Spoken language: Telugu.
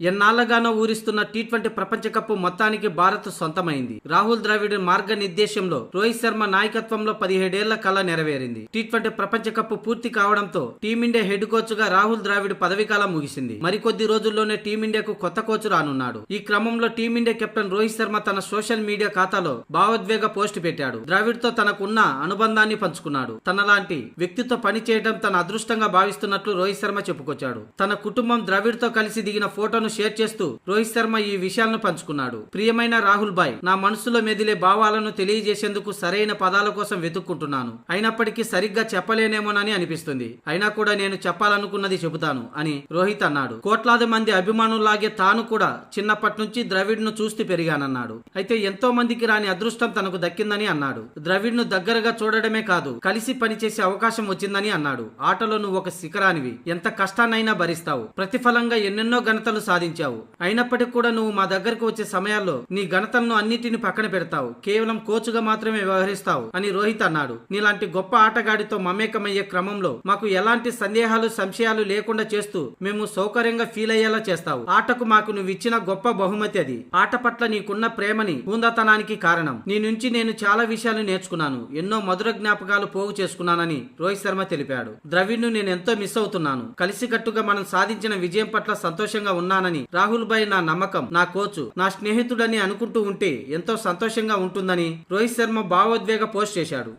ఎన్నాళ్ళగానో ఊరిస్తున్న టీ ట్వంటీ ప్రపంచ కప్ మొత్తానికి భారత్ సొంతమైంది. రాహుల్ ద్రావిడ్ మార్గ నిర్దేశంలో రోహిత్ శర్మ నాయకత్వంలో పదిహేడేళ్ళ కళ నెరవేరింది. టీ ట్వంటీ ప్రపంచ కప్ పూర్తి కావడంతో టీమిండియా హెడ్ కోచ్గా రాహుల్ ద్రావిడ్ పదవి కాలం ముగిసింది. మరికొద్ది రోజుల్లోనే టీమిండియాకు కొత్త కోచ్ రానున్నాడు. ఈ క్రమంలో టీమిండియా కెప్టెన్ రోహిత్ శర్మ తన సోషల్ మీడియా ఖాతాలో భావోద్వేగ పోస్ట్ పెట్టాడు. ద్రావిడ్తో తనకున్న అనుబంధాన్ని పంచుకున్నాడు. తనలాంటి వ్యక్తితో పని చేయడం తన అదృష్టంగా భావిస్తున్నట్లు రోహిత్ శర్మ చెప్పుకొచ్చాడు. తన కుటుంబం ద్రావిడ్తో కలిసి దిగిన ఫోటోను షేర్ చేస్తూ రోహిత్ శర్మ ఈ విషయాలను పంచుకున్నాడు. ప్రియమైన రాహుల్ భాయ్ నా మనసులో మెదిలే భావాలను తెలియజేసేందుకు సరైన పదాల కోసం వెతుక్కుంటున్నాను. అయినప్పటికీ సరిగ్గా చెప్పలేనేమోనని అనిపిస్తుంది. అయినా కూడా నేను చెప్పాలనుకున్నది చెబుతాను అని రోహిత్ అన్నాడు. కోట్లాది మంది అభిమానుల్లాగే తాను కూడా చిన్నప్పటి నుంచి ద్రవిడ్ను చూస్తూ పెరిగానన్నాడు. అయితే ఎంతో మందికి రాని అదృష్టం తనకు దక్కిందని అన్నాడు. ద్రవిడ్ను దగ్గరగా చూడడమే కాదు కలిసి పనిచేసే అవకాశం వచ్చిందని అన్నాడు. ఆటలో నువ్వు ఒక శిఖరానివి. ఎంత కష్టాన్నైనా భరిస్తావు. ప్రతిఫలంగా ఎన్నెన్నో ఘనతలు సాధించావు అయినప్పటికీ కూడా నువ్వు మా దగ్గరకు వచ్చే సమయాల్లో నీ ఘనతలను అన్నిటిని పక్కన పెడతావు. కేవలం కోచ్గా మాత్రమే వ్యవహరిస్తావు అని రోహిత్ అన్నాడు. నీలాంటి గొప్ప ఆటగాడితో మమేకమయ్యే క్రమంలో మాకు ఎలాంటి సందేహాలు సంశయాలు లేకుండా చేస్తూ మేము సౌకర్యంగా ఫీల్ అయ్యేలా చేస్తావు. ఆటకు మాకు నువ్వు ఇచ్చిన గొప్ప బహుమతి అది. ఆట పట్ల నీకున్న ప్రేమని హూందాతనానికి కారణం. నీ నుంచి నేను చాలా విషయాలు నేర్చుకున్నాను. ఎన్నో మధుర జ్ఞాపకాలు పోగు చేసుకున్నానని రోహిత్ శర్మ తెలిపాడు. ద్రవిడ్ను నేను ఎంతో మిస్ అవుతున్నాను. కలిసికట్టుగా మనం సాధించిన విజయం పట్ల సంతోషంగా చేస్తానని రాహుల్ భాయ్ నా నమ్మకం నా కోచ్ నా స్నేహితుడని అనుకుంటూ ఉంటే ఎంతో సంతోషంగా ఉంటుందని రోహిత్ శర్మ భావోద్వేగ పోస్ట్ చేశాడు.